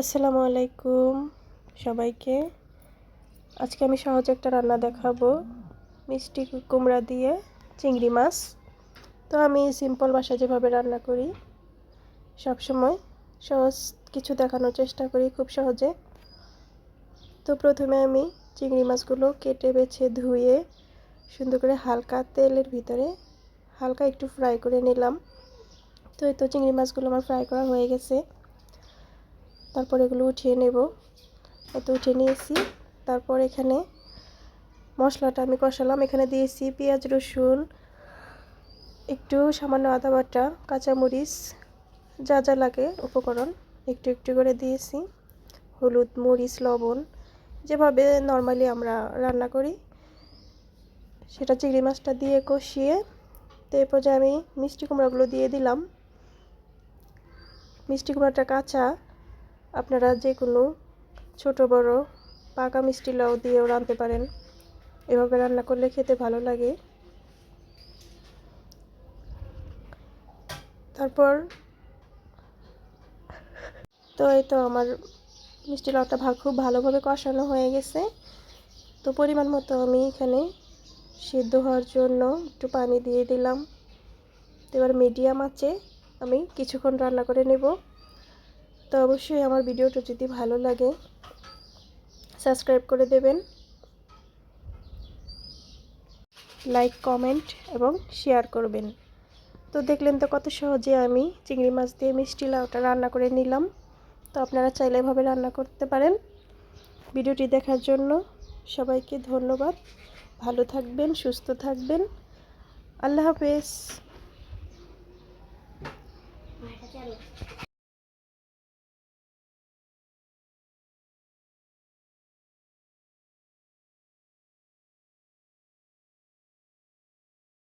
আসসালামু আলাইকুম সবাইকে। আজকে আমি সহজ একটা রান্না দেখাবো, মিষ্টি কুমড়া দিয়ে চিংড়ি মাছ। তো আমি সিম্পল বাসা যেভাবে রান্না করি সব সময় সহজ কিছু দেখানোর চেষ্টা করি খুব সহজে। তো প্রথমে আমি চিংড়ি মাছগুলো কেটে বেছে ধুয়ে সুন্দর করে হালকা তেলের ভিতরে হালকা একটু ফ্রাই করে নিলাম। তো এই তো চিংড়ি মাছগুলো আমার ফ্রাই করা হয়ে গেছে। তারপর এগুলো উঠিয়ে নেব। এত উঠিয়ে নিয়েছি। তারপর এখানে মশলাটা আমি কষালাম। এখানে দিয়েছি পেঁয়াজ, রসুন, একটু সামান্য আদা বাটা, কাঁচামরিচ, যা যা লাগে উপকরণ একটু একটু করে দিয়েছি। হলুদ, মরিচ, লবণ, যেভাবে নর্মালি আমরা রান্না করি, সেটা চিংড়ি মাছটা দিয়ে কষিয়ে তো এ পর্যায়ে আমি মিষ্টি কুমড়াগুলো দিয়ে দিলাম। মিষ্টি কুমড়াটা কাঁচা আপনারা যে কোনো ছোটো, বড়, পাকা মিষ্টি লাউ দিয়েও রাঁধতে পারেন। এভাবে রান্না করলে খেতে ভালো লাগে। তারপর তো এই তো আমার মিষ্টি লাউটা খুব ভালোভাবে কষানো হয়ে গেছে। তো পরিমাণ মতো আমি এখানে সিদ্ধ হওয়ার জন্য একটু পানি দিয়ে দিলাম। এবার মিডিয়াম আছে আমি কিছুক্ষণ রান্না করে নেব। তো অবশ্যই আমার ভিডিওটা যদি ভালো লাগে, সাবস্ক্রাইব করে দেবেন। লাইক কমেন্ট এবং শেয়ার করবেন। তো দেখলেন তো কত সহজে আমি চিংড়ি মাছ দিয়ে মিষ্টি লাউটা রান্না করে নিলাম। তো আপনারা চাইলে এভাবে রান্না করতে পারেন। ভিডিওটি দেখার জন্য সবাইকে ধন্যবাদ। ভালো থাকবেন, সুস্থ থাকবেন। আল্লাহ হাফেজ।